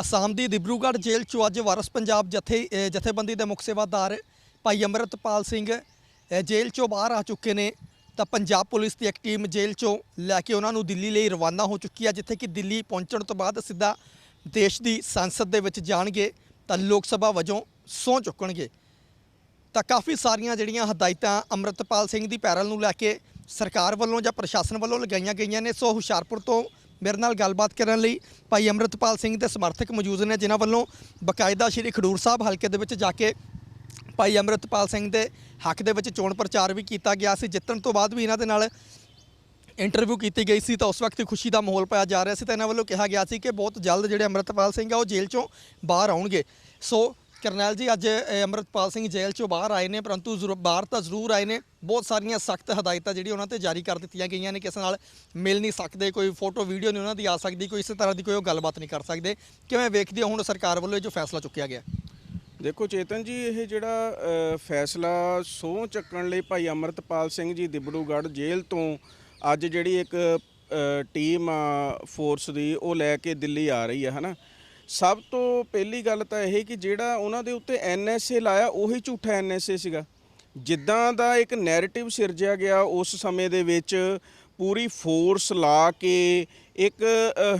ਅਸਾਮ ਦੀ ਦਿਬਰੂਗੜ੍ਹ ਜੇਲ੍ਹ 'ਚੋਂ ਅੱਜ ਵਾਰਸ ਪੰਜਾਬ ਜਥੇ ਜਥੇਬੰਦੀ ਦੇ ਮੁੱਖ ਸੇਵਾਦਾਰ ਭਾਈ ਅੰਮ੍ਰਿਤਪਾਲ ਸਿੰਘ ਜੇਲ੍ਹ 'ਚੋਂ ਬਾਹਰ ਆ ਚੁੱਕੇ ਨੇ। ਤਾਂ ਪੰਜਾਬ ਪੁਲਿਸ ਦੀ ਇੱਕ ਟੀਮ ਜੇਲ੍ਹ 'ਚੋਂ ਲੈ ਕੇ ਉਹਨਾਂ ਨੂੰ ਦਿੱਲੀ ਲਈ ਰਵਾਨਾ ਹੋ ਚੁੱਕੀ ਹੈ ਜਿੱਥੇ ਕਿ ਦਿੱਲੀ ਪਹੁੰਚਣ ਤੋਂ ਬਾਅਦ ਸਿੱਧਾ ਦੇਸ਼ ਦੀ ਸੰਸਦ ਦੇ ਵਿੱਚ ਜਾਣਗੇ ਤਾਂ ਲੋਕ ਸਭਾ ਵਜੋਂ ਸਹੁੰ ਚੁੱਕਣਗੇ। ਤਾਂ ਕਾਫੀ ਸਾਰੀਆਂ ਜਿਹੜੀਆਂ ਹਦਾਇਤਾਂ ਅੰਮ੍ਰਿਤਪਾਲ ਸਿੰਘ ਦੀ ਪੈਰਲ ਨੂੰ ਲੈ ਕੇ ਸਰਕਾਰ ਵੱਲੋਂ ਜਾਂ ਪ੍ਰਸ਼ਾਸਨ ਵੱਲੋਂ ਲਗਾਈਆਂ ਗਈਆਂ ਨੇ, ਸੋ ਹੁਸ਼ਿਆਰਪੁਰ ਤੋਂ ਮੇਰੇ ਨਾਲ ਗੱਲਬਾਤ ਕਰਨ ਲਈ ਭਾਈ ਅੰਮ੍ਰਿਤਪਾਲ ਸਿੰਘ ਦੇ ਸਮਰਥਕ ਮੌਜੂਦ ਨੇ, ਜਿਨ੍ਹਾਂ ਵੱਲੋਂ ਬਕਾਇਦਾ ਸ਼੍ਰੀ ਖਡੂਰ ਸਾਹਿਬ ਹਲਕੇ ਦੇ ਵਿੱਚ ਜਾ ਕੇ ਭਾਈ ਅੰਮ੍ਰਿਤਪਾਲ ਸਿੰਘ ਦੇ ਹੱਕ ਦੇ ਵਿੱਚ ਚੋਣ ਪ੍ਰਚਾਰ ਵੀ ਕੀਤਾ ਗਿਆ ਸੀ। ਜਿੱਤਣ ਤੋਂ ਬਾਅਦ ਵੀ ਇਹਨਾਂ ਦੇ ਨਾਲ ਇੰਟਰਵਿਊ ਕੀਤੀ ਗਈ ਸੀ ਤਾਂ ਉਸ ਵਕਤ ਖੁਸ਼ੀ ਦਾ ਮਾਹੌਲ ਪਾਇਆ ਜਾ ਰਿਹਾ ਸੀ। ਤਾਂ ਇਹਨਾਂ ਵੱਲੋਂ ਕਿਹਾ ਗਿਆ ਸੀ ਕਿ ਬਹੁਤ ਜਲਦ ਜਿਹੜੇ ਅੰਮ੍ਰਿਤਪਾਲ ਸਿੰਘ ਆ ਉਹ ਜੇਲ੍ਹ ਚੋਂ ਬਾਹਰ ਆਉਣਗੇ। ਸੋ ਕਰਨੈਲ ਜੀ ਅੱਜ ਅ, ਅੰਮ੍ਰਿਤਪਾਲ ਸਿੰਘ ਜੇਲ੍ਹ ਚੋਂ ਬਾਹਰ ਆਏ ਨੇ ਪਰੰਤੂ ਜ਼ਰੂਰ ਬਾਹਰ ਤਾਂ ਜ਼ਰੂਰ ਆਏ ਨੇ। ਬਹੁਤ ਸਾਰੀਆਂ ਸਖਤ ਹਦਾਇਤਾਂ ਜਿਹੜੀ ਉਹਨਾਂ ਤੇ ਜਾਰੀ ਕਰ ਦਿੱਤੀਆਂ ਗਈਆਂ ਨੇ ਕਿਸੇ ਨਾਲ ਮਿਲ ਨਹੀਂ ਸਕਦੇ ਕੋਈ ਫੋਟੋ ਵੀਡੀਓ ਨਹੀਂ ਉਹਨਾਂ ਦੀ ਆ ਸਕਦੀ ਕੋਈ ਇਸੇ ਤਰ੍ਹਾਂ ਦੀ ਕੋਈ ਉਹ ਗੱਲਬਾਤ ਨਹੀਂ ਕਰ ਸਕਦੇ। ਕਿਵੇਂ ਵੇਖਦੇ ਹੋ ਹੁਣ ਸਰਕਾਰ ਵੱਲੋਂ ਇਹ ਜੋ ਫੈਸਲਾ ਚੁੱਕਿਆ ਗਿਆ? ਦੇਖੋ ਚੇਤਨ ਜੀ ਇਹ ਜਿਹੜਾ ਫੈਸਲਾ ਸਹੁੰ ਚੱਕਣ ਲਈ ਭਾਈ ਅਮਰਤਪਾਲ ਸਿੰਘ ਜੀ ਦਿਬੜੂਗੜ੍ਹ ਜੇਲ੍ਹ ਤੋਂ ਅੱਜ ਜਿਹੜੀ ਇੱਕ ਟੀਮ ਆ ਫੋਰਸ ਦੀ ਉਹ ਲੈ ਕੇ ਦਿੱਲੀ ਆ ਰਹੀ ਹੈ ਹਨਾ? ਸਭ ਤੋਂ ਪਹਿਲੀ ਗੱਲ ਤਾਂ ਇਹ ਕਿ ਜਿਹੜਾ ਉਹਨਾਂ ਦੇ ਉੱਤੇ ਐਨਐਸਏ ਲਾਇਆ, ਉਹੀ ਝੂਠਾ ਐਨਐਸਏ ਸੀਗਾ। ਜਿੱਦਾਂ ਦਾ ਇੱਕ ਨੈਰੇਟਿਵ ਸਿਰਜਿਆ ਗਿਆ, ਉਸ ਸਮੇਂ ਦੇ ਵਿੱਚ ਪੂਰੀ ਫੋਰਸ ਲਾ ਕੇ ਇੱਕ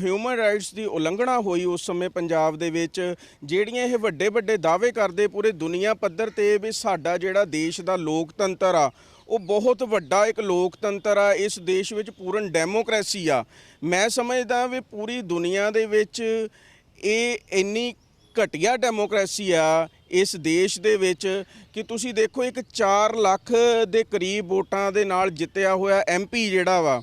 ਹਿਊਮਨ ਰਾਈਟਸ ਦੀ ਉਲੰਘਣਾ ਹੋਈ ਉਸ ਸਮੇਂ ਪੰਜਾਬ ਦੇ ਵਿੱਚ, ਜਿਹੜੀਆਂ ਇਹ ਵੱਡੇ ਵੱਡੇ ਦਾਅਵੇ ਕਰਦੇ ਪੂਰੇ ਦੁਨੀਆ ਪੱਧਰ ਤੇ ਵੀ ਸਾਡਾ ਜਿਹੜਾ ਦੇਸ਼ ਦਾ ਲੋਕਤੰਤਰ ਆ, ਉਹ ਬਹੁਤ ਵੱਡਾ ਇੱਕ ਲੋਕਤੰਤਰ ਆ, ਇਸ ਦੇਸ਼ ਵਿੱਚ ਪੂਰਨ ਡੈਮੋਕ੍ਰੇਸੀ ਆ। ਮੈਂ ਸਮਝਦਾ ਵੀ ਪੂਰੀ ਦੁਨੀਆ ਦੇ ਵਿੱਚ ਇਹ ਇੰਨੀ ਘਟੀਆ ਡੈਮੋਕ੍ਰੇਸੀ ਆ ਇਸ ਦੇਸ਼ ਦੇ ਵਿੱਚ ਕਿ ਤੁਸੀਂ ਦੇਖੋ ਇੱਕ 4 ਲੱਖ ਦੇ ਕਰੀਬ ਵੋਟਾਂ ਦੇ ਨਾਲ ਜਿੱਤਿਆ ਹੋਇਆ ਐਮਪੀ ਜਿਹੜਾ ਵਾ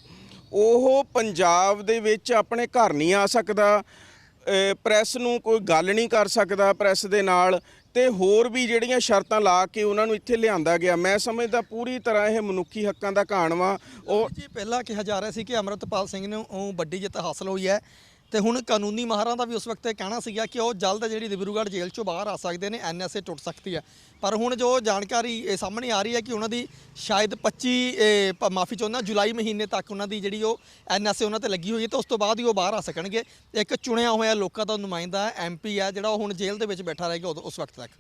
ਉਹ ਪੰਜਾਬ ਦੇ ਵਿੱਚ ਆਪਣੇ ਘਰ ਨਹੀਂ ਆ ਸਕਦਾ ਅ, ਪ੍ਰੈਸ ਨੂੰ ਕੋਈ ਗੱਲ ਨਹੀਂ ਕਰ ਸਕਦਾ ਪ੍ਰੈਸ ਦੇ ਨਾਲ ਤੇ ਹੋਰ ਵੀ ਜਿਹੜੀਆਂ ਸ਼ਰਤਾਂ ਲਾ ਕੇ ਉਹਨਾਂ ਨੂੰ ਇੱਥੇ ਲਿਆਂਦਾ ਗਿਆ। ਮੈਂ ਸਮਝਦਾ ਪੂਰੀ ਤਰ੍ਹਾਂ ਇਹ ਮਨੁੱਖੀ ਹੱਕਾਂ ਦਾ ਘਾਣ ਵਾ। ਉਹ ਜੀ ਪਹਿਲਾਂ ਕਿਹਾ ਜਾ ਰਿਹਾ ਸੀ ਕਿ ਅੰਮ੍ਰਿਤਪਾਲ ਸਿੰਘ ਨੂੰ ਉਹ ਵੱਡੀ ਜਿੱਤ ਹਾਸਲ ਹੋਈ ਹੈ। ਤੇ ਹੁਣ ਕਾਨੂੰਨੀ ਮਾਹਰਾਂ ਦਾ ਵੀ ਉਸ ਵਕਤ ਇਹ ਕਹਿਣਾ ਸੀਗਾ ਕਿ ਉਹ ਜਲਦ ਜਿਹੜੀ ਦਿਬਰੂਗੜ੍ਹ ਜੇਲ੍ਹ ਚੋਂ ਬਾਹਰ ਆ ਸਕਦੇ ਨੇ, ਐਨਐਸਏ ਟੁੱਟ ਸਕਦੀ ਹੈ। ਪਰ ਹੁਣ ਜੋ ਜਾਣਕਾਰੀ ਇਹ ਸਾਹਮਣੇ ਆ ਰਹੀ ਹੈ ਕਿ ਉਹਨਾਂ ਦੀ ਸ਼ਾਇਦ 25 ਮਾਫੀ ਚਾਹੁੰਦਾ, ਜੁਲਾਈ ਮਹੀਨੇ ਤੱਕ ਉਹਨਾਂ ਦੀ ਜਿਹੜੀ ਉਹ ਐਨਐਸਏ ਉਹਨਾਂ ਤੇ ਲੱਗੀ ਹੋਈ ਹੈ ਤੇ ਉਸ ਤੋਂ ਬਾਅਦ ਹੀ ਉਹ ਬਾਹਰ ਆ ਸਕਣਗੇ। ਇੱਕ ਚੁਣਿਆ ਹੋਇਆ ਲੋਕਾਂ ਦਾ ਨੁਮਾਇੰਦਾ ਐਮਪੀ ਹੈ, ਜਿਹੜਾ ਉਹ ਹੁਣ ਜੇਲ੍ਹ ਦੇ ਵਿੱਚ ਬੈਠਾ ਰਹੇਗਾ ਉਦੋਂ- ਉਸ ਵਕਤ ਤੱਕ।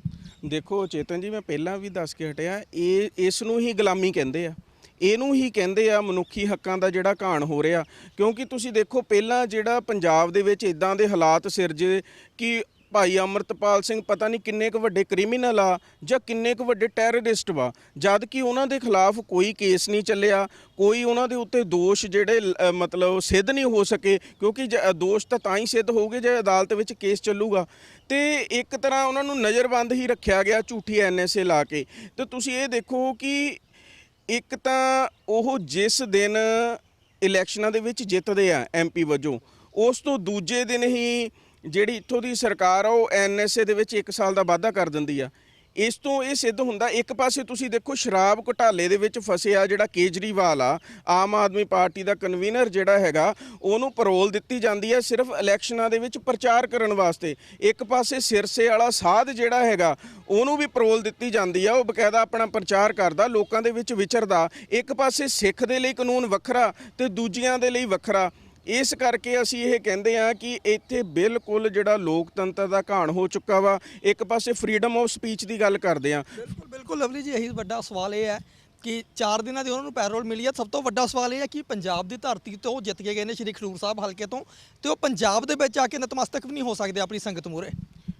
ਦੇਖੋ ਚੇਤਨ ਜੀ, ਮੈਂ ਪਹਿਲਾਂ ਵੀ ਦੱਸ ਕੇ ਹਟਿਆ, ਇਹ, ਇਸ ਨੂੰ ਹੀ ਗੁਲਾਮੀ ਕਹਿੰਦੇ ਆ। ਇਹਨੂੰ ਹੀ ਕਹਿੰਦੇ ਆ ਮਨੁੱਖੀ ਹੱਕਾਂ ਦਾ ਜਿਹੜਾ ਘਾਣ ਹੋ ਰਿਹਾ। ਕਿਉਂਕਿ ਤੁਸੀਂ ਦੇਖੋ, ਪਹਿਲਾਂ ਜਿਹੜਾ ਪੰਜਾਬ ਦੇ ਵਿੱਚ ਇਦਾਂ ਦੇ ਹਾਲਾਤ ਸਿਰਜੇ ਕਿ ਭਾਈ ਅਮਰਤਪਾਲ ਸਿੰਘ ਪਤਾ ਨਹੀਂ ਕਿੰਨੇ ਕੁ ਵੱਡੇ ਕ੍ਰਿਮੀਨਲ ਆ ਜਾਂ ਕਿੰਨੇ ਕੁ ਵੱਡੇ ਟੈਰਰਿਸਟ ਵਾ, ਜਦ ਕਿ ਉਹਨਾਂ ਦੇ ਖਿਲਾਫ ਕੋਈ ਕੇਸ ਨਹੀਂ ਚੱਲਿਆ, ਕੋਈ ਉਹਨਾਂ ਦੇ ਉੱਤੇ ਦੋਸ਼ ਜਿਹੜੇ ਮਤਲਬ ਸਿੱਧ ਨਹੀਂ ਹੋ ਸਕੇ, ਕਿਉਂਕਿ ਜ- ਦੋਸ਼ ਤਾਂ ਤਾਂ ਹੀ ਸਿੱਧ ਹੋਊਗੇ ਜੇ ਅਦਾਲਤ ਵਿੱਚ ਕੇਸ ਚੱਲੂਗਾ। ਤੇ ਇੱਕ ਤਰ੍ਹਾਂ ਉਹਨਾਂ ਨੂੰ ਨਜ਼ਰਬੰਦ ਹੀ ਰੱਖਿਆ ਗਿਆ ਝੂਠੀ ਐਨਐਸਏ ਲਾ ਕੇ। ਤੇ ਤੁਸੀਂ ਇਹ ਦੇਖੋ ਕਿ ਇੱਕ ਤਾਂ ਉਹ ਜਿਸ ਦਿਨ ਇਲੈਕਸ਼ਨਾਂ ਦੇ ਵਿੱਚ ਜਿੱਤਦੇ ਆ ਐਮਪੀ ਵਜੋਂ, ਉਸ ਤੋਂ ਦੂਜੇ ਦਿਨ ਹੀ ਜਿਹੜੀ ਇੱਥੋਂ ਦੀ ਸਰਕਾਰ ਆ, ਉਹ ਐਨਐਸਏ ਦੇ ਵਿੱਚ 1 ਸਾਲ ਦਾ ਵਾਅਦਾ ਕਰ ਦਿੰਦੀ ਆ। ਇਸ ਤੋਂ ਇਹ ਸਿੱਧ ਹੁੰਦਾ, ਇੱਕ ਪਾਸੇ ਤੁਸੀਂ ਦੇਖੋ ਸ਼ਰਾਬ ਘੁਟਾਲੇ ਦੇ ਵਿੱਚ ਫਸਿਆ ਜਿਹੜਾ ਕੇਜਰੀਵਾਲ ਆ, ਆਮ ਆਦਮੀ ਪਾਰਟੀ ਦਾ ਕਨਵੀਨਰ ਜਿਹੜਾ ਹੈਗਾ, ਉਹਨੂੰ ਪਰੋਲ ਦਿੱਤੀ ਜਾਂਦੀ ਹੈ ਸਿਰਫ ਇਲੈਕਸ਼ਨਾਂ ਦੇ ਵਿੱਚ ਪ੍ਰਚਾਰ ਕਰਨ ਵਾਸਤੇ। ਇੱਕ ਪਾਸੇ ਸਿਰਸੇ ਵਾਲਾ ਸਾਧ ਜਿਹੜਾ ਹੈਗਾ, ਉਹਨੂੰ ਵੀ ਪਰੋਲ ਦਿੱਤੀ ਜਾਂਦੀ ਆ, ਉਹ ਬਕਾਇਦਾ ਆਪਣਾ ਪ੍ਰਚਾਰ ਕਰਦਾ, ਲੋਕਾਂ ਦੇ ਵਿੱਚ ਵਿਚਰਦਾ। ਇੱਕ ਪਾਸੇ ਸਿੱਖ ਦੇ ਲਈ ਕਾਨੂੰਨ ਵੱਖਰਾ ਤੇ ਦੂਜਿਆਂ ਦੇ ਲਈ ਵੱਖਰਾ। ਇਸ ਕਰਕੇ ਅਸੀਂ ਇਹ ਕਹਿੰਦੇ ਆ ਕਿ ਇੱਥੇ ਬਿਲਕੁਲ ਜਿਹੜਾ ਲੋਕਤੰਤਰ ਦਾ ਘਾਣ ਹੋ ਚੁੱਕਾ ਵਾ ਇੱਕ ਪਾਸੇ ਫਰੀडम ਆਫ ਸਪੀਚ ਦੀ ਗੱਲ ਕਰਦੇ ਆ ਬਿਲਕੁਲ ਬਿਲਕੁਲ ਲਵਲੀ ਜੀ ਇਹੀ ਵੱਡਾ ਸਵਾਲ ਇਹ ਹੈ ਕਿ 4 ਦਿਨਾਂ ਦੀ ਉਹਨਾਂ ਨੂੰ ਪੈਰੋਲ ਮਿਲੀ ਹੈ। ਸਭ ਤੋਂ ਵੱਡਾ ਸਵਾਲ ਇਹ ਹੈ ਕਿ ਪੰਜਾਬ ਦੀ ਧਰਤੀ ਤੋਂ ਉਹ ਜਿੱਤ ਕੇ ਗਏ ਨੇ ਸ਼੍ਰੀ ਖਡੂਰ ਸਾਹਿਬ ਹਲਕੇ ਤੋਂ ਤੇ ਉਹ ਪੰਜਾਬ ਦੇ ਵਿੱਚ ਆ ਕੇ ਨਤਮਸਤਕ ਵੀ ਨਹੀਂ ਹੋ ਸਕਦੇ ਆਪਣੀ ਸੰਗਤ ਮੂਹਰੇ।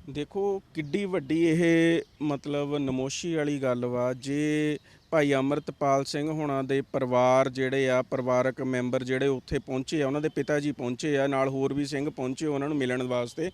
ਦੇਖੋ ਕਿੱਡੀ ਵੱਡੀ ਇਹ ਮਤਲਬ ਨਮੋਸ਼ੀ ਵਾਲੀ ਗੱਲ ਵਾ ਜੇ ਭਾਈ ਅਮਰਤਪਾਲ ਸਿੰਘ ਹੋਣਾ ਦੇ ਪਰਿਵਾਰ ਜਿਹੜੇ ਆ, ਪਰਿਵਾਰਕ ਮੈਂਬਰ ਜਿਹੜੇ ਉੱਥੇ ਪਹੁੰਚੇ ਆ, ਉਹਨਾਂ ਦੇ ਪਿਤਾ ਜੀ ਪਹੁੰਚੇ ਆ, ਨਾਲ ਹੋਰ ਵੀ ਸਿੰਘ ਪਹੁੰਚੇ ਉਹਨਾਂ ਨੂੰ ਮਿਲਣ ਵਾਸਤੇ।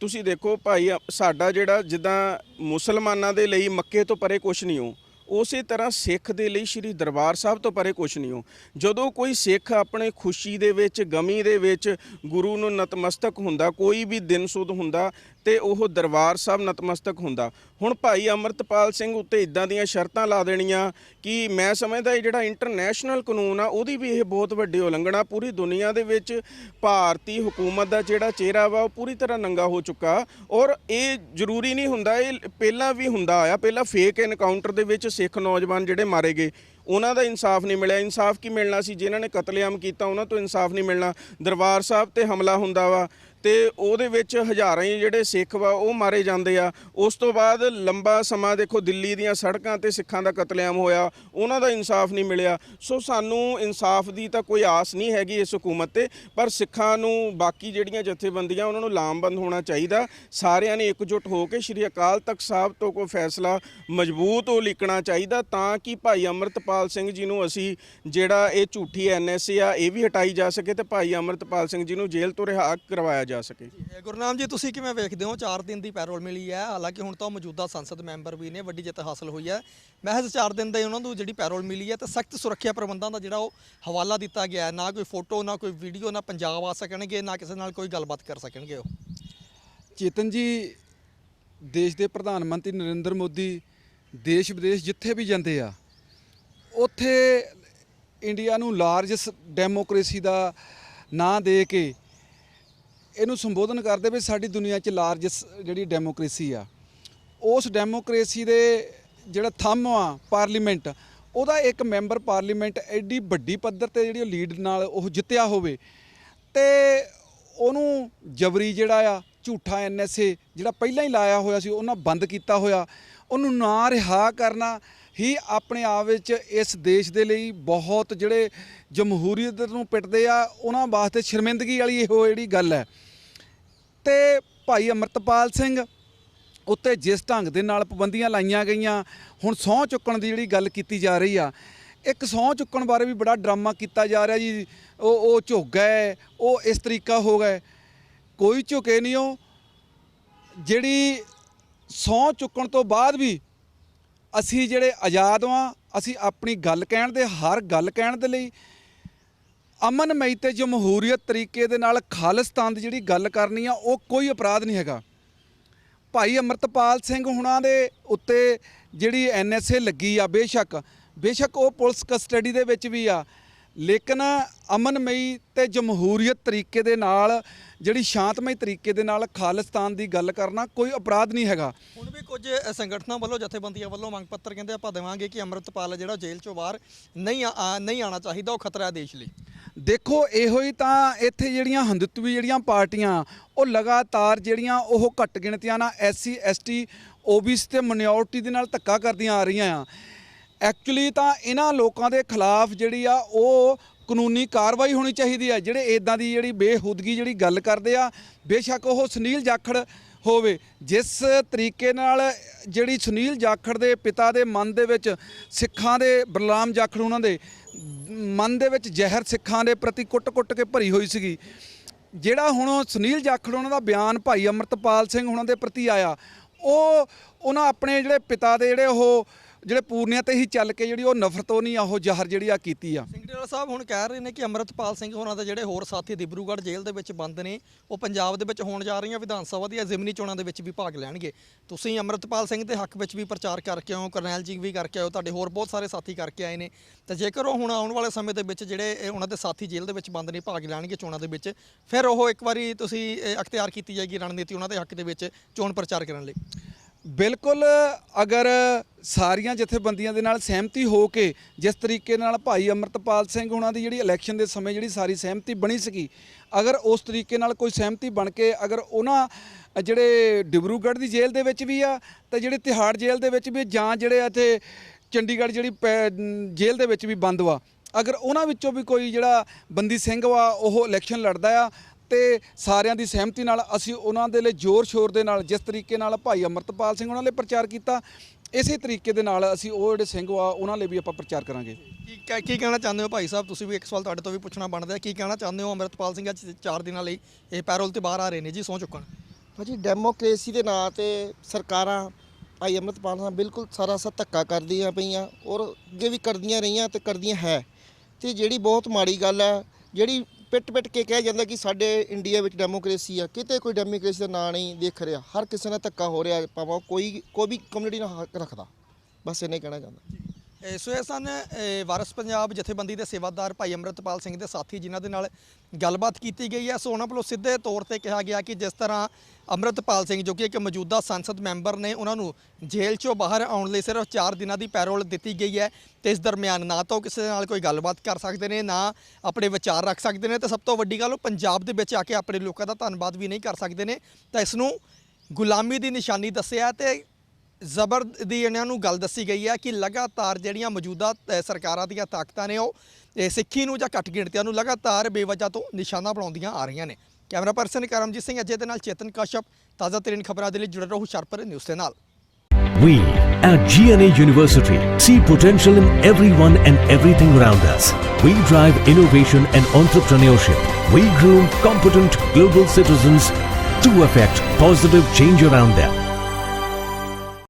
ਤੁਸੀਂ ਦੇਖੋ ਭਾਈ ਅ- ਸਾਡਾ ਜਿਹੜਾ ਜਿੱਦਾਂ ਮੁਸਲਮਾਨਾਂ ਦੇ ਲਈ ਮੱਕੇ ਤੋਂ ਪਰੇ ਕੁਛ ਨਹੀਂ ਹੋ, ਉਸੇ ਤਰ੍ਹਾਂ ਸਿੱਖ ਦੇ ਲਈ ਸ੍ਰੀ ਦਰਬਾਰ ਸਾਹਿਬ ਤੋਂ ਪਰੇ ਕੁਛ ਨਹੀਂ ਹੋ। ਜਦੋਂ ਕੋਈ ਸਿੱਖ ਆਪਣੇ ਖੁਸ਼ੀ ਦੇ ਵਿੱਚ, ਗਮੀ ਦੇ ਵਿੱਚ ਗੁਰੂ ਨੂੰ ਨਤਮਸਤਕ ਹੁੰਦਾ, ਕੋਈ ਵੀ ਦਿਨ ਸੁਧ ਹੁੰਦਾ ਤੇ ਉਹ ਦਰਬਾਰ ਸਾਹਿਬ ਨਤਮਸਤਕ ਹੁੰਦਾ। ਹੁਣ ਭਾਈ ਅਮਰਤਪਾਲ ਸਿੰਘ ਉੱਤੇ ਇਦਾਂ ਦੀਆਂ ਸ਼ਰਤਾਂ ਲਾ ਦੇਣੀਆਂ ਕਿ ਮੈਂ ਸਮਝਦਾ ਇਹ ਜਿਹੜਾ ਇੰਟਰਨੈਸ਼ਨਲ ਕਾਨੂੰਨ ਆ, ਉਹਦੀ ਵੀ ਇਹ ਬਹੁਤ ਵੱਡੀ ਉਲੰਘਣਾ ਪੂਰੀ ਦੁਨੀਆ ਦੇ ਵਿੱਚ ਭਾਰਤੀ ਹਕੂਮਤ ਦਾ ਜਿਹੜਾ ਚਿਹਰਾ ਵਾ, ਉਹ ਪੂਰੀ ਤਰ੍ਹਾਂ ਨੰਗਾ ਹੋ ਚੁੱਕਾ। ਔਰ ਇਹ ਜ਼ਰੂਰੀ ਨਹੀਂ ਹੁੰਦਾ, ਇਹ ਪਹਿਲਾਂ ਵੀ ਹੁੰਦਾ ਆਇਆ, ਪਹਿਲਾਂ ਫੇਕ ਐਨਕਾਊਂਟਰ ਦੇ ਵਿੱਚ ਸਿੱਖ ਨੌਜਵਾਨ ਜਿਹੜੇ ਮਾਰੇ ਗਏ, ਉਹਨਾਂ ਦਾ ਇਨਸਾਫ ਨਹੀਂ ਮਿਲਿਆ। ਇਨਸਾਫ ਕੀ ਮਿਲਣਾ ਸੀ? ਜਿਨ੍ਹਾਂ ਨੇ ਕਤਲੇਆਮ ਕੀਤਾ, ਉਹਨਾਂ ਤੋਂ ਇਨਸਾਫ ਨਹੀਂ ਮਿਲਣਾ। ਦਰਬਾਰ ਸਾਹਿਬ ਤੇ ਹਮਲਾ ਹੁੰਦਾ ਵਾ। ਤੇ ਉਹਦੇ ਵਿੱਚ ਹਜ਼ਾਰਾਂ ਹੀ ਜਿਹੜੇ ਸਿੱਖ ਵਾ, ਉਹ ਮਾਰੇ ਜਾਂਦੇ ਆ। ਉਸ ਤੋਂ ਬਾਅਦ ਲੰਬਾ ਸਮਾਂ ਦੇਖੋ, ਦਿੱਲੀ ਦੀਆਂ ਸੜਕਾਂ ਤੇ ਸਿੱਖਾਂ ਦਾ ਕਤਲੇਆਮ ਹੋਇਆ, ਉਹਨਾਂ ਦਾ ਇਨਸਾਫ ਨਹੀਂ ਮਿਲਿਆ। ਸੋ ਸਾਨੂੰ ਇਨਸਾਫ ਦੀ ਤਾਂ ਕੋਈ ਆਸ ਨਹੀਂ ਹੈਗੀ ਇਸ ਹਕੂਮਤ ਤੇ, ਪਰ ਸਿੱਖਾਂ ਨੂੰ ਬਾਕੀ ਜਿਹੜੀਆਂ ਜਥੇਬੰਦੀਆਂ, ਉਹਨਾਂ ਨੂੰ ਲਾਮਬੰਦ ਹੋਣਾ ਚਾਹੀਦਾ। ਸਾਰਿਆਂ ਨੇ ਇਕਜੁੱਟ ਹੋ ਕੇ ਸ਼੍ਰੀ ਅਕਾਲ ਤਖਤ ਸਾਹਿਬ ਤੋਂ ਕੋਈ ਫੈਸਲਾ ਮਜ਼ਬੂਤ ਉਲੀਕਣਾ ਚਾਹੀਦਾ, ਤਾਂ ਕਿ ਭਾਈ ਅਮਰਤਪਾਲ ਸਿੰਘ ਜੀ ਨੂੰ ਅਸੀਂ ਜਿਹੜਾ ਇਹ ਝੂਠੀ ਐਨਐਸਏ ਆ, ਇਹ ਵੀ ਹਟਾਈ ਜਾ ਸਕੇ ਤੇ ਭਾਈ ਅਮਰਤਪਾਲ ਸਿੰਘ ਜੀ ਨੂੰ ਜੇਲ੍ਹ ਤੋਂ ਰਿਹਾ ਕਰਵਾਇਆ ਜਾ ਸਕੇ। ਗੁਰਨਾਮ ਜੀ ਤੁਸੀਂ ਕਿਵੇਂ ਵੇਖਦੇ ਹੋ? 4 ਦਿਨ ਦੀ ਪੈਰੋਲ ਮਿਲੀ ਹੈ। ਹਾਲਾਂਕਿ ਹੁਣ ਤਾਂ ਉਹ ਮੌਜੂਦਾ ਸੰਸਦ ਮੈਂਬਰ ਵੀ ਨੇ ਵੱਡੀ ਜਿੱਤ ਹਾਸਲ ਹੋਈ ਹੈ। ਮਹਿਜ਼ 4 ਦਿਨ ਦੇ ਉਹਨਾਂ ਨੂੰ ਜਿਹੜੀ ਪੈਰੋਲ ਮਿਲੀ ਹੈ ਤੇ ਸਖਤ ਸੁਰੱਖਿਆ ਪ੍ਰਬੰਧਾਂ ਦਾ ਜਿਹੜਾ ਉਹ ਹਵਾਲਾ ਦਿੱਤਾ ਗਿਆ ਹੈ। ਨਾ ਕੋਈ ਫੋਟੋ ਨਾ ਕੋਈ ਵੀਡੀਓ ਨਾ ਪੰਜਾਬ ਆ ਸਕਣਗੇ ਨਾ ਕਿਸੇ ਨਾਲ ਕੋਈ ਗੱਲਬਾਤ ਕਰ ਸਕਣਗੇ ਉਹ। ਚੇਤਨ ਜੀ ਦੇਸ਼ ਦੇ ਪ੍ਰਧਾਨ ਮੰਤਰੀ ਨਰਿੰਦਰ ਮੋਦੀ ਦੇਸ਼ ਵਿਦੇਸ਼ ਜਿੱਥੇ ਵੀ ਜਾਂਦੇ ਆ ਉੱਥੇ ਇੰਡੀਆ ਨੂੰ ਲਾਰਜੈਸਟ ਡੈਮੋਕ੍ਰੇਸੀ ਦਾ ਨਾਂ ਦੇ ਕੇ ਇਹਨੂੰ ਸੰਬੋਧਨ ਕਰਦੇ ਵੀ ਸਾਡੀ ਦੁਨੀਆ 'ਚ ਲਾਰਜਸ ਜਿਹੜੀ ਡੈਮੋਕ੍ਰੇਸੀ ਆ, ਉਸ ਡੈਮੋਕ੍ਰੇਸੀ ਦੇ ਜਿਹੜਾ ਥੰਮ ਆ ਪਾਰਲੀਮੈਂਟ ਉਹਦਾ ਇੱਕ ਮੈਂਬਰ ਪਾਰਲੀਮੈਂਟ ਐਡੀ ਵੱਡੀ ਪੱਧਰ ਤੇ ਜਿਹੜੀ ਉਹ ਲੀਡ ਨਾਲ ਉਹ ਜਿੱਤਿਆ ਹੋਵੇ, ਤੇ ਉਹਨੂੰ ਜਬਰੀ ਜਿਹੜਾ ਆ, ਝੂਠਾ ਐਨਐਸਏ ਜਿਹੜਾ ਪਹਿਲਾਂ ਹੀ ਲਾਇਆ ਹੋਇਆ ਸੀ, ਉਹਨਾਂ ਬੰਦ ਕੀਤਾ ਹੋਇਆ, ਉਹਨੂੰ ਨਾ ਰਿਹਾ ਕਰਨਾ ਹੀ ਆਪਣੇ ਆਪ ਵਿੱਚ ਇਸ ਦੇਸ਼ ਦੇ ਲਈ ਬਹੁਤ ਜਿਹੜੇ ਜਮਹੂਰੀਅਤ ਨੂੰ ਪਿੱਟਦੇ ਆ, ਉਹਨਾਂ ਵਾਸਤੇ ਸ਼ਰਮਿੰਦਗੀ ਵਾਲੀ ਇਹੋ ਜਿਹੜੀ ਗੱਲ ਹੈ। ਤੇ ਭਾਈ ਅਮਰਤਪਾਲ ਸਿੰਘ ਉੱਤੇ ਜਿਸ ਢੰਗ ਦੇ ਨਾਲ ਪਾਬੰਦੀਆਂ ਲਾਈਆਂ ਗਈਆਂ, ਹੁਣ ਸਹੁੰ ਚੁੱਕਣ ਦੀ ਜਿਹੜੀ ਗੱਲ ਕੀਤੀ ਜਾ ਰਹੀ ਆ, ਇੱਕ ਸਹੁੰ ਚੁੱਕਣ ਬਾਰੇ ਵੀ ਬੜਾ ਡਰਾਮਾ ਕੀਤਾ ਜਾ ਰਿਹਾ ਜੀ, ਉਹ ਉਹ ਝੁੱਕ ਗਏ ਉਹ ਇਸ ਤਰੀਕਾ ਹੋ ਗਏ ਕੋਈ ਝੁਕੇ ਨਹੀਂ ਉਹ, ਜਿਹੜੀ ਸਹੁੰ ਚੁੱਕਣ ਤੋਂ ਬਾਅਦ ਵੀ ਅਸੀਂ ਜਿਹੜੇ ਆਜ਼ਾਦ ਵਾਂ ਅਸੀਂ ਆਪਣੀ ਗੱਲ ਕਹਿਣ ਦੇ, ਹਰ ਗੱਲ ਕਹਿਣ ਦੇ ਲਈ ਅਮਨਮਈ ਤੇ ਜਮਹੂਰੀਅਤ ਤਰੀਕੇ ਦੇ ਨਾਲ ਖਾਲਿਸਤਾਨ ਦੀ ਜਿਹੜੀ ਗੱਲ ਕਰਨੀ ਆ, ਉਹ ਕੋਈ ਅਪਰਾਧ ਨਹੀਂ ਹੈਗਾ। ਭਾਈ ਅਮਰਤਪਾਲ ਸਿੰਘ ਹੁਣਾਂ ਦੇ ਉੱਤੇ ਜਿਹੜੀ ਐਨਐਸਏ ਲੱਗੀ ਆ ਬੇਸ਼ੱਕ ਬੇਸ਼ੱਕ ਉਹ ਪੁਲਿਸ ਕਸਟਡੀ ਦੇ ਵਿੱਚ ਵੀ ਆ। ਲੇਕਿਨ ਅਮਨਮਈ ਤੇ ਜਮਹੂਰੀਅਤ ਤਰੀਕੇ ਦੇ ਨਾਲ, ਜਿਹੜੀ ਸ਼ਾਂਤਮਈ ਤਰੀਕੇ ਦੇ ਨਾਲ ਖਾਲਿਸਤਾਨ ਦੀ ਗੱਲ ਕਰਨਾ ਕੋਈ ਅਪਰਾਧ ਨਹੀਂ ਹੈਗਾ। ਹੁਣ ਵੀ ਕੁਝ ਸੰਗਠਨਾਂ ਵੱਲੋਂ, ਜਥੇਬੰਦੀਆਂ ਵੱਲੋਂ ਮੰਗ ਪੱਤਰ ਕਹਿੰਦੇ ਆਪਾਂ ਦੇਵਾਂਗੇ ਕਿ ਅੰਮ੍ਰਿਤਪਾਲ ਜਿਹੜਾ ਜੇਲ੍ਹ ਚੋਂ ਬਾਹਰ ਨਹੀਂ ਆ- ਨਹੀਂ ਆਣਾ ਚਾਹੀਦਾ, ਉਹ ਖਤਰਾ ਹੈ ਦੇਸ਼ ਲਈ। ਦੇਖੋ, ਇਹੋ ਹੀ ਤਾਂ ਇੱਥੇ ਜਿਹੜੀਆਂ ਹਿੰਦੂਤਵੀ ਜਿਹੜੀਆਂ ਪਾਰਟੀਆਂ, ਉਹ ਲਗਾਤਾਰ ਜਿਹੜੀਆਂ ਉਹ ਘੱਟ ਗਿਣਤੀਆਂ ਨਾਲ ਐਸਸੀ, ਐਸਟੀ, ਓਬੀਸੀ ਤੇ ਮਿਨੋਰਟੀ ਦੇ ਨਾਲ ਧੱਕਾ ਕਰਦੀਆਂ ਆ ਰਹੀਆਂ ਆ। ਐਕਚੁਅਲੀ ਤਾਂ ਇਹਨਾਂ ਲੋਕਾਂ ਦੇ ਖਿਲਾਫ ਜਿਹੜੀ ਆ, ਉਹ ਕਾਨੂੰਨੀ ਕਾਰਵਾਈ ਹੋਣੀ ਚਾਹੀਦੀ ਆ। ਜਿਹੜੇ ਇਦਾਂ ਦੀ ਜਿਹੜੀ ਬੇਹੂਦਗੀ ਜਿਹੜੀ ਗੱਲ ਕਰਦੇ ਆ, ਬੇਸ਼ੱਕ ਉਹ ਸੁਨੀਲ ਜਾਖੜ ਹੋਵੇ। ਜਿਸ ਤਰੀਕੇ ਨਾਲ ਜਿਹੜੀ ਸੁਨੀਲ ਜਾਖੜ ਦੇ ਪਿਤਾ ਦੇ ਮਨ ਦੇ ਵਿੱਚ ਸਿੱਖਾਂ ਦੇ ਬਲਰਾਮ ਜਾਖੜ ਉਹਨਾਂ ਦੇ ਮਨ ਦੇ ਵਿੱਚ ਜ਼ਹਿਰ ਸਿੱਖਾਂ ਦੇ ਪ੍ਰਤੀ ਕੁੱਟ-ਕੁੱਟ ਕੇ ਭਰੀ ਹੋਈ ਸੀਗੀ। ਜਿਹੜਾ ਹੁਣ ਸੁਨੀਲ ਜਾਖੜ ਉਹਨਾਂ ਦਾ ਬਿਆਨ ਭਾਈ ਅਮਰਤਪਾਲ ਸਿੰਘ ਉਹਨਾਂ ਦੇ ਪ੍ਰਤੀ ਆਇਆ, ਉਹ ਉਹਨਾਂ ਆਪਣੇ ਜਿਹੜੇ ਪਿਤਾ ਦੇ ਜਿਹੜੇ ਉਹ ਜਿਹੜੇ ਪੂਰਨਿਆਂ ਤੇ ਹੀ ਚੱਲ ਕੇ ਜਿਹੜੀ ਉਹ ਨਫ਼ਰਤ ਨਹੀਂ ਉਹ ਜ਼ਹਰ ਜਿਹੜੀ ਆ ਕੀਤੀ ਆ। ਸਿੰਗਰੇਵਾਲ ਸਾਹਿਬ ਹੁਣ ਕਹਿ ਰਹੇ ਨੇ ਕਿ ਅੰਮ੍ਰਿਤਪਾਲ ਸਿੰਘ ਹੋਰਾਂ ਦੇ ਜਿਹੜੇ ਹੋਰ ਸਾਥੀ ਦਿਬਰੂਗੜ੍ਹ ਜੇਲ੍ਹ ਦੇ ਵਿੱਚ ਬੰਦ ਨੇ ਉਹ ਪੰਜਾਬ ਦੇ ਵਿੱਚ ਹੋਣ ਜਾ ਰਹੀਆਂ ਵਿਧਾਨ ਸਭਾ ਦੀਆਂ ਜ਼ਿਮਨੀ ਚੋਣਾਂ ਦੇ ਵਿੱਚ ਵੀ ਭਾਗ ਲੈਣਗੇ। ਤੁਸੀਂ ਅੰਮ੍ਰਿਤਪਾਲ ਸਿੰਘ ਦੇ ਹੱਕ ਵਿੱਚ ਵੀ ਪ੍ਰਚਾਰ ਕਰਕੇ ਆਓ ਕਰਨੈਲ ਜੀ ਵੀ ਕਰਕੇ ਆਓ ਤੁਹਾਡੇ ਹੋਰ ਬਹੁਤ ਸਾਰੇ ਸਾਥੀ ਕਰਕੇ ਆਏ ਨੇ। ਤੇ ਜੇਕਰ ਉਹ ਹੁਣ ਆਉਣ ਵਾਲੇ ਸਮੇਂ ਦੇ ਵਿੱਚ ਜਿਹੜੇ ਉਹਨਾਂ ਦੇ ਸਾਥੀ ਜੇਲ੍ਹ ਦੇ ਵਿੱਚ ਬੰਦ ਨੇ ਭਾਗ ਲੈਣਗੇ ਚੋਣਾਂ ਦੇ ਵਿੱਚ ਫਿਰ ਉਹ ਇੱਕ ਵਾਰੀ ਤੁਸੀਂ ਅਖਤਿਆਰ ਕੀਤੀ ਜਾਏਗੀ ਰਣਨੀਤੀ ਉਹਨਾਂ ਦੇ ਹੱਕ ਦੇ ਵਿੱਚ ਚੋਣ ਪ੍ਰਚਾਰ ਕਰਨ ਲਈ। ਬਿਲਕੁਲ ਅਗਰ ਸਾਰੀਆਂ ਜਥੇਬੰਦੀਆਂ ਦੇ ਨਾਲ ਸਹਿਮਤੀ ਹੋ ਕੇ ਜਿਸ ਤਰੀਕੇ ਨਾਲ ਭਾਈ ਅਮਰਤਪਾਲ ਸਿੰਘ ਉਹਨਾਂ ਦੀ ਜਿਹੜੀ ਇਲੈਕਸ਼ਨ ਦੇ ਸਮੇਂ ਜਿਹੜੀ ਸਾਰੀ ਸਹਿਮਤੀ ਬਣੀ ਸੀਗੀ, ਅਗਰ ਉਸ ਤਰੀਕੇ ਨਾਲ ਕੋਈ ਸਹਿਮਤੀ ਬਣ ਕੇ ਅਗਰ ਉਹਨਾਂ, ਜਿਹੜੇ ਡਿਬਰੂਗੜ੍ਹ ਦੀ ਜੇਲ੍ਹ ਦੇ ਵਿੱਚ ਵੀ ਆ ਤੇ ਜਿਹੜੇ ਤਿਹਾੜ ਜੇਲ੍ਹ ਦੇ ਵਿੱਚ ਵੀ ਜਾਂ ਜਿਹੜੇ ਇੱਥੇ ਚੰਡੀਗੜ੍ਹ ਜਿਹੜੀ ਪੈ- ਜੇਲ੍ਹ ਦੇ ਵਿੱਚ ਵੀ ਬੰਦ ਵਾ, ਅਗਰ ਉਹਨਾਂ ਵਿੱਚੋਂ ਵੀ ਕੋਈ ਜਿਹੜਾ ਬੰਦੀ ਸਿੰਘ ਵਾ ਉਹ ਇਲੈਕਸ਼ਨ ਲੜਦਾ ਆ ਤੇ ਸਾਰਿਆਂ ਦੀ ਸਹਿਮਤੀ ਨਾਲ ਅਸੀਂ ਉਹਨਾਂ ਦੇ ਲਈ ਜ਼ੋਰ ਸ਼ੋਰ ਦੇ ਨਾਲ ਜਿਸ ਤਰੀਕੇ ਨਾਲ ਭਾਈ ਅਮਰਤਪਾਲ ਸਿੰਘ ਉਹਨਾਂ ਲਈ ਪ੍ਰਚਾਰ ਕੀਤਾ ਇਸੇ ਤਰੀਕੇ ਦੇ ਨਾਲ ਅਸੀਂ ਉਹ ਜਿਹੜੇ ਸਿੰਘ ਵਾ ਉਹਨਾਂ ਲਈ ਵੀ ਆਪਾਂ ਪ੍ਰਚਾਰ ਕਰਾਂਗੇ। ਕੀ ਕਹਿ- ਕੀ ਕਹਿਣਾ ਚਾਹੁੰਦੇ ਹੋ ਭਾਈ ਸਾਹਿਬ? ਤੁਸੀਂ ਵੀ ਇੱਕ ਸਵਾਲ ਤੁਹਾਡੇ ਤੋਂ ਵੀ ਪੁੱਛਣਾ ਬਣਦਾ ਹੈ। ਕੀ ਕਹਿਣਾ ਚਾਹੁੰਦੇ ਹੋ ਅੰਮ੍ਰਿਤਪਾਲ ਸਿੰਘ ਅੱਜ 4 ਦਿਨਾਂ ਲਈ ਇਹ ਪੈਰੋਲ ਤੇ ਬਾਹਰ ਆ ਰਹੇ ਨੇ? ਜੀ ਸਹੁੰ ਚੁੱਕਣ। ਭਾਜੀ ਡੈਮੋਕ੍ਰੇਸੀ ਦੇ ਨਾਂ ਤੇ ਸਰਕਾਰਾਂ ਭਾਈ ਅੰਮ੍ਰਿਤਪਾਲ ਨਾਲ ਬਿਲਕੁਲ ਸਾਰਾ ਸਾ ਧੱਕਾ ਕਰਦੀਆਂ ਪਈਆਂ ਔਰ ਅੱਗੇ ਵੀ ਕਰਦੀਆਂ ਰਹੀਆਂ ਤੇ ਕਰਦੀਆਂ ਹੈ। ਤੇ ਜਿਹੜੀ ਬਹੁਤ ਮਾੜੀ ਗੱਲ ਹੈ ਜਿਹੜੀ ਪਿੱਟ ਪਿੱਟ ਕੇ ਕਿਹਾ ਜਾਂਦਾ ਕਿ ਸਾਡੇ ਇੰਡੀਆ ਵਿੱਚ ਡੈਮੋਕ੍ਰੇਸੀ ਆ, ਕਿਤੇ ਕੋਈ ਡੈਮੋਕ੍ਰੇਸੀ ਦਾ ਨਾਂ ਨਹੀਂ ਦੇਖ ਰਿਹਾ, ਹਰ ਕਿਸੇ ਨਾਲ ਧੱਕਾ ਹੋ ਰਿਹਾ, ਭਾਵੇਂ ਕੋਈ ਕੋਈ ਵੀ ਕਮਿਊਨਿਟੀ ਨਾਲ ਹੱਕ ਰੱਖਦਾ, ਬਸ ਇੰਨੇ ਕਹਿਣਾ ਚਾਹੁੰਦਾ। ਸੋ ਇਹ ਸਨ ਵਾਰਸ ਪੰਜਾਬ ਜਥੇਬੰਦੀ ਦੇ ਸੇਵਾਦਾਰ ਭਾਈ ਅਮਰਤਪਾਲ ਸਿੰਘ ਦੇ ਸਾਥੀ, ਜਿਨ੍ਹਾਂ ਦੇ ਨਾਲ ਗੱਲਬਾਤ ਕੀਤੀ ਗਈ ਹੈ। ਸੋ ਉਹਨਾਂ ਵੱਲੋਂ ਸਿੱਧੇ ਤੌਰ ਤੇ ਕਿਹਾ ਗਿਆ ਕਿ ਜਿਸ ਤਰ੍ਹਾਂ ਅਮਰਤਪਾਲ ਸਿੰਘ, ਜੋ ਕਿ ਇੱਕ ਮੌਜੂਦਾ ਸੰਸਦ ਮੈਂਬਰ ਨੇ, ਉਹਨਾਂ ਨੂੰ ਜੇਲ੍ਹ ਚੋਂ ਬਾਹਰ ਆਉਣ ਲਈ ਸਿਰਫ 4 ਦਿਨਾਂ ਦੀ ਪੈਰੋਲ ਦਿੱਤੀ ਗਈ ਹੈ। ਤੇ ਇਸ ਦਰਮਿਆਨ ਨਾ ਤਾਂ ਉਹ ਕਿਸੇ ਨਾਲ ਕੋਈ ਗੱਲਬਾਤ ਕਰ ਸਕਦੇ ਨੇ, ਨਾ ਆਪਣੇ ਵਿਚਾਰ ਰੱਖ ਸਕਦੇ ਨੇ। ਤੇ ਸਭ ਤੋਂ ਵੱਡੀ ਗੱਲ, ਉਹ ਪੰਜਾਬ ਦੇ ਵਿੱਚ ਆ ਕੇ ਆਪਣੇ ਲੋਕਾਂ ਦਾ ਧੰਨਵਾਦ ਵੀ ਨਹੀਂ ਕਰ ਸਕਦੇ ਨੇ। ਤਾਂ ਇਸ ਨੂੰ ਗੁਲਾਮੀ ਦੀ ਨਿਸ਼ਾਨੀ ਦੱਸਿਆ ਤੇ ਜ਼ਬਰ ਦੀ ਇਹਨਾਂ ਨੂੰ ਗੱਲ ਦੱਸੀ ਗਈ ਹੈ ਕਿ ਲਗਾਤਾਰ ਜਿਹੜੀਆਂ ਮੌਜੂਦਾ ਅ, ਸਰਕਾਰਾਂ ਦੀਆਂ ਤਾਕਤਾਂ ਨੇ ਉਹ ਇਹ ਸਿੱਖੀ ਨੂੰ ਜਾਂ ਘੱਟ ਗਿਣਤੀਆਂ ਨੂੰ ਲਗਾਤਾਰ ਬੇਵਜ੍ਹਾ ਤੋਂ ਨਿਸ਼ਾਨਾ ਬਣਾਉਂਦੀਆਂ ਆ ਰਹੀਆਂ ਨੇ ਕੈਮਰਾ ਪਰਸਨ ਕਰਮਜੀਤ ਸਿੰਘ ਅਜੇ ਦੇ ਨਾਲ ਚੇਤਨ ਕਸ਼ਪ ਤਾਜ਼ਾ ਤਰੀਨ ਖਬਰਾਂ ਦੇ ਲਈ ਜੁੜੇ ਰਹੋ ਹੁਸ਼ਿਆਰਪੁਰ ਨਿਊਜ਼ ਦੇ ਨਾਲ We at GNA University see potential in everyone and everything around us. We drive innovation and entrepreneurship. We groom competent global citizens to affect positive change around them.